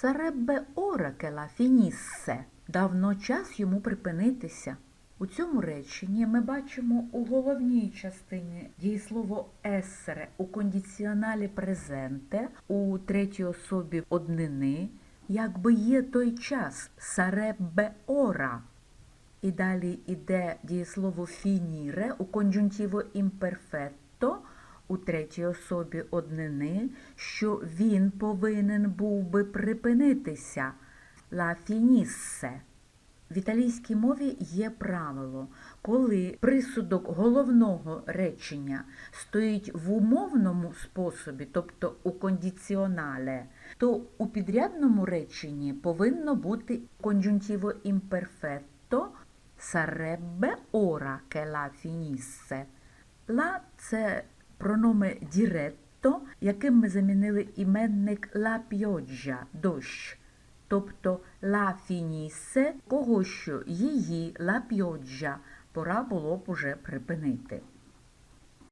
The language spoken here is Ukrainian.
Сареббе ора che la finisse. Давно час йому припинитися. У цьому реченні ми бачимо у головній частині дієслово есере у кондиціоналі презенте у третій особі однини, якби є той час сареббе ора. І далі йде дієслово фініре у конджунтіво імперфетто у третій особі однини, що він повинен був би припинитися. La finisse. В італійській мові є правило, коли присудок головного речення стоїть в умовному способі, тобто у кондиціонале, то у підрядному реченні повинно бути конджунтіво імперфетто sarebbe ora che la finisse. La – це прономе діретто, яким ми замінили іменник «ла pioggia – дощ. Тобто «ла finisse, кого що її «ла pioggia пора було б уже припинити.